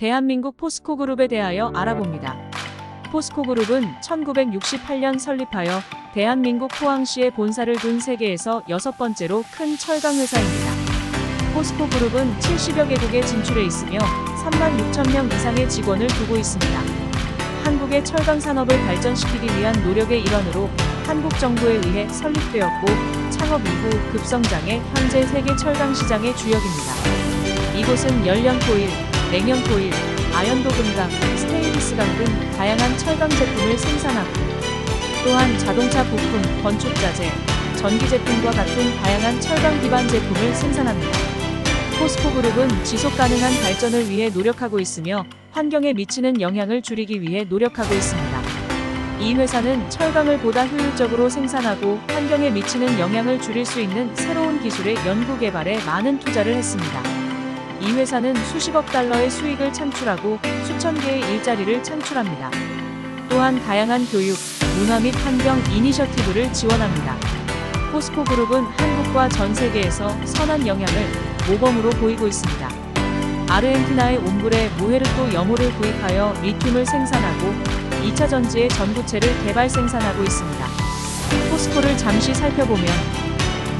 대한민국 포스코 그룹에 대하여 알아봅니다. 포스코 그룹은 1968년 설립하여 대한민국 포항시에 본사를 둔 세계에서 여섯 번째로 큰 철강 회사입니다. 포스코 그룹은 70여 개국에 진출해 있으며 3만 6천 명 이상의 직원을 두고 있습니다. 한국의 철강 산업을 발전시키기 위한 노력의 일환으로 한국 정부에 의해 설립되었고 창업 이후 급성장해 현재 세계 철강 시장의 주역입니다. 이곳은 연령토일, 냉연토일, 아연 도 금강, 스테인리스 강 등 다양한 철강 제품을 생산하고 또한 자동차 부품, 건축 자재, 전기 제품과 같은 다양한 철강 기반 제품을 생산합니다. 포스코 그룹은 지속 가능한 발전을 위해 노력하고 있으며 환경에 미치는 영향을 줄이기 위해 노력하고 있습니다. 이 회사는 철강을 보다 효율적으로 생산하고 환경에 미치는 영향을 줄일 수 있는 새로운 기술의 연구 개발에 많은 투자를 했습니다. 이 회사는 수십억 달러의 수익을 창출하고 수천 개의 일자리를 창출합니다. 또한 다양한 교육, 문화 및 환경 이니셔티브를 지원합니다. 포스코 그룹은 한국과 전 세계에서 선한 영향을 모범으로 보이고 있습니다. 아르헨티나의 옴브레 무헤르토 염호를 구입하여 리튬을 생산하고 2차 전지의 전구체를 개발 생산하고 있습니다. 포스코를 잠시 살펴보면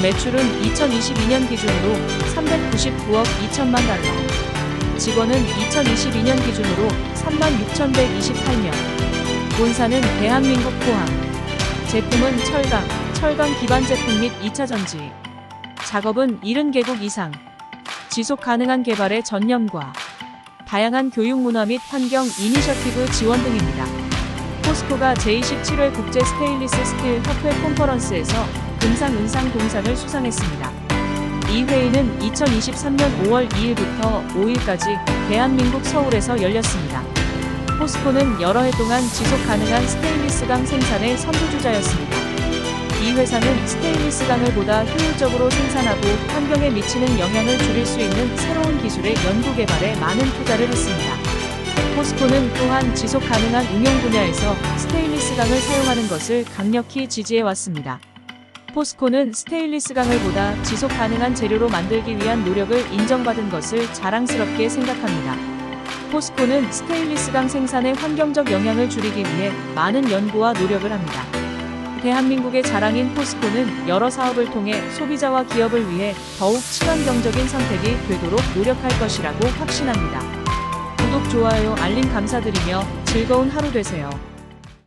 매출은 2022년 기준으로 399억 2천만 달러, 직원은 2022년 기준으로 36,128명, 본사는 대한민국 포항, 제품은 철강, 철강 기반 제품 및 2차 전지, 작업은 70개국 이상, 지속 가능한 개발의 전념과 다양한 교육 문화 및 환경 이니셔티브 지원 등입니다. 포스코가 제27회 국제 스테인리스 스틸 협회 컨퍼런스에서 금상 은상 동상을 수상했습니다. 이 회의는 2023년 5월 2일부터 5일까지 대한민국 서울에서 열렸습니다. 포스코는 여러 해 동안 지속 가능한 스테인리스 강 생산의 선두주자였습니다. 이 회사는 스테인리스 강을 보다 효율적으로 생산하고 환경에 미치는 영향을 줄일 수 있는 새로운 기술의 연구 개발에 많은 투자를 했습니다. 포스코는 또한 지속 가능한 운용 분야에서 스테인리스 강을 사용하는 것을 강력히 지지해 왔습니다. 포스코는 스테인리스 강을 보다 지속 가능한 재료로 만들기 위한 노력을 인정받은 것을 자랑스럽게 생각합니다. 포스코는 스테인리스 강 생산의 환경적 영향을 줄이기 위해 많은 연구와 노력을 합니다. 대한민국의 자랑인 포스코는 여러 사업을 통해 소비자와 기업을 위해 더욱 친환경적인 선택이 되도록 노력할 것이라고 확신합니다. 구독, 좋아요, 알림 감사드리며 즐거운 하루 되세요.